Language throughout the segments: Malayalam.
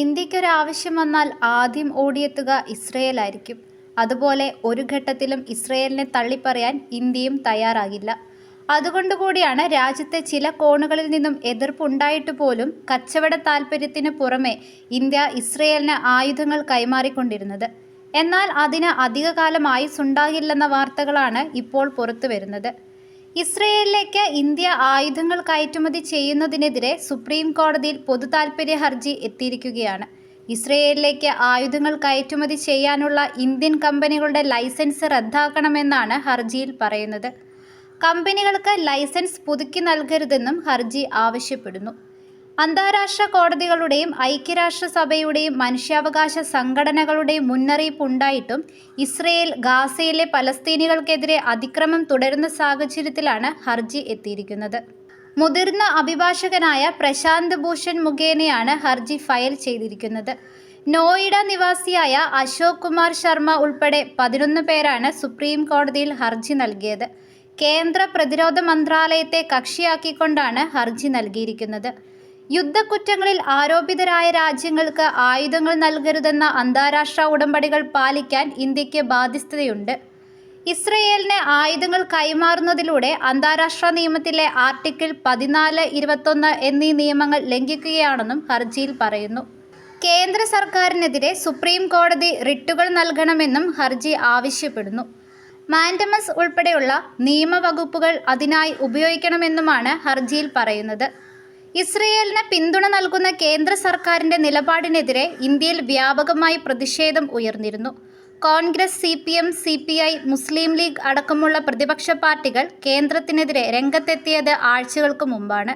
ഇന്ത്യക്കൊരാവശ്യം വന്നാൽ ആദ്യം ഓടിയെത്തുക ഇസ്രയേലായിരിക്കും. അതുപോലെ ഒരു ഘട്ടത്തിലും ഇസ്രയേലിനെ തള്ളിപ്പറയാൻ ഇന്ത്യയും തയ്യാറാകില്ല. അതുകൊണ്ടുകൂടിയാണ് രാജ്യത്തെ ചില കോണുകളിൽ നിന്നും എതിർപ്പുണ്ടായിട്ട് പോലും കച്ചവട താൽപ്പര്യത്തിന് പുറമേ ഇന്ത്യ ഇസ്രയേലിന് ആയുധങ്ങൾ കൈമാറിക്കൊണ്ടിരുന്നത്. എന്നാൽ അതിന് അധികകാലം ആയുസ്സുണ്ടാകില്ലെന്ന വാർത്തകളാണ് ഇപ്പോൾ പുറത്തുവരുന്നത്. ഇസ്രയേലിലേക്ക് ഇന്ത്യ ആയുധങ്ങൾ കയറ്റുമതി ചെയ്യുന്നതിനെതിരെ സുപ്രീം കോടതിയിൽ പൊതു പൊതുതാൽപര്യ ഹർജി എത്തിയിരിക്കുകയാണ്. ഇസ്രയേലിലേക്ക് ആയുധങ്ങൾ കയറ്റുമതി ചെയ്യാനുള്ള ഇന്ത്യൻ കമ്പനികളുടെ ലൈസൻസ് റദ്ദാക്കണമെന്നാണ് ഹർജിയിൽ പറയുന്നത്. കമ്പനികൾക്ക് ലൈസൻസ് പുതുക്കി നൽകരുതെന്നും ഹർജി ആവശ്യപ്പെടുന്നു. അന്താരാഷ്ട്ര കോടതികളുടെയും ഐക്യരാഷ്ട്രസഭയുടെയും മനുഷ്യാവകാശ സംഘടനകളുടെയും മുന്നറിയിപ്പുണ്ടായിട്ടും ഇസ്രയേൽ ഗാസയിലെ പലസ്തീനികൾക്കെതിരെ അതിക്രമം തുടരുന്ന സാഹചര്യത്തിലാണ് ഹർജി എത്തിയിരിക്കുന്നത്. മുതിർന്ന അഭിഭാഷകനായ പ്രശാന്ത് ഭൂഷൺ മുഖേനയാണ് ഹർജി ഫയൽ ചെയ്തിരിക്കുന്നത്. നോയിഡ നിവാസിയായ അശോക് കുമാർ ശർമ്മ ഉൾപ്പെടെ പതിനൊന്ന് പേരാണ് സുപ്രീം കോടതിയിൽ ഹർജി നൽകിയത്. കേന്ദ്ര പ്രതിരോധ മന്ത്രാലയത്തെ കക്ഷിയാക്കിക്കൊണ്ടാണ് ഹർജി നൽകിയിരിക്കുന്നത്. യുദ്ധക്കുറ്റങ്ങളിൽ ആരോപിതരായ രാജ്യങ്ങൾക്ക് ആയുധങ്ങൾ നൽകരുതെന്ന അന്താരാഷ്ട്ര ഉടമ്പടികൾ പാലിക്കാൻ ഇന്ത്യയ്ക്ക് ബാധ്യസ്ഥതയുണ്ട്. ഇസ്രയേലിന് ആയുധങ്ങൾ കൈമാറുന്നതിലൂടെ അന്താരാഷ്ട്ര നിയമത്തിലെ ആർട്ടിക്കിൾ പതിനാല്, ഇരുപത്തൊന്ന് എന്നീ നിയമങ്ങൾ ലംഘിക്കുകയാണെന്നും ഹർജിയിൽ പറയുന്നു. കേന്ദ്ര സർക്കാരിനെതിരെ സുപ്രീം കോടതി റിട്ടുകൾ നൽകണമെന്നും ഹർജി ആവശ്യപ്പെടുന്നു. മാൻഡമസ് ഉൾപ്പെടെയുള്ള നിയമവകുപ്പുകൾ അതിനായി ഉപയോഗിക്കണമെന്നുമാണ് ഹർജിയിൽ പറയുന്നത്. ഇസ്രയേലിന് പിന്തുണ നൽകുന്ന കേന്ദ്ര സർക്കാരിന്റെ നിലപാടിനെതിരെ ഇന്ത്യയിൽ വ്യാപകമായി പ്രതിഷേധം ഉയർന്നിരുന്നു. Congress, C P M C P I Muslim League അടക്കമുള്ള പ്രതിപക്ഷ പാർട്ടികൾ കേന്ദ്രത്തിനെതിരെ രംഗത്തെത്തിയത് ആഴ്ചകൾക്ക് മുമ്പാണ്.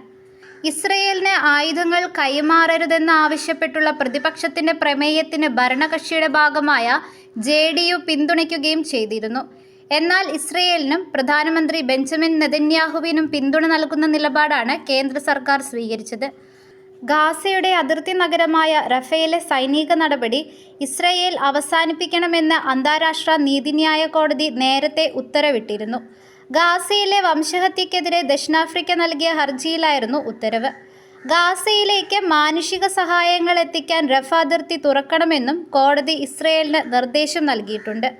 ഇസ്രയേലിന് ആയുധങ്ങൾ കൈമാറരുതെന്ന് ആവശ്യപ്പെട്ടുള്ള പ്രതിപക്ഷത്തിന്റെ പ്രമേയത്തിന് ഭരണകക്ഷിയുടെ ഭാഗമായ ജെഡിയു പിന്തുണയ്ക്കുകയും ചെയ്തിരുന്നു. എന്നാൽ ഇസ്രയേലിനും പ്രധാനമന്ത്രി ബെഞ്ചമിൻ നെതന്യാഹുവിനും പിന്തുണ നൽകുന്ന നിലപാടാണ് കേന്ദ്ര സർക്കാർ സ്വീകരിച്ചത്. ഗാസയുടെ അതിർത്തി നഗരമായ റഫേലെ സൈനിക നടപടി ഇസ്രയേൽ അവസാനിപ്പിക്കണമെന്ന് അന്താരാഷ്ട്ര നീതിന്യായ കോടതി നേരത്തെ ഉത്തരവിട്ടിരുന്നു. ഗാസയിലെ വംശഹത്യക്കെതിരെ ദക്ഷിണാഫ്രിക്ക നൽകിയ ഹർജിയിലായിരുന്നു ഉത്തരവ്. ഗാസയിലേക്ക് മാനുഷിക സഹായങ്ങൾ എത്തിക്കാൻ റഫ അതിർത്തി തുറക്കണമെന്നും കോടതി ഇസ്രയേലിന് നിർദ്ദേശം നൽകിയിട്ടുണ്ട്.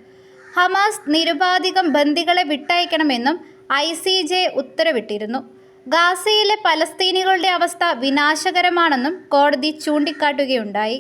ഹമാസ് നിരുപാധികം ബന്ദികളെ വിട്ടയക്കണമെന്നും ഐ സി ജെ ഉത്തരവിട്ടിരുന്നു. ഗാസയിലെ പലസ്തീനികളുടെ അവസ്ഥ വിനാശകരമാണെന്നും കോടതി ചൂണ്ടിക്കാട്ടുകയുണ്ടായി.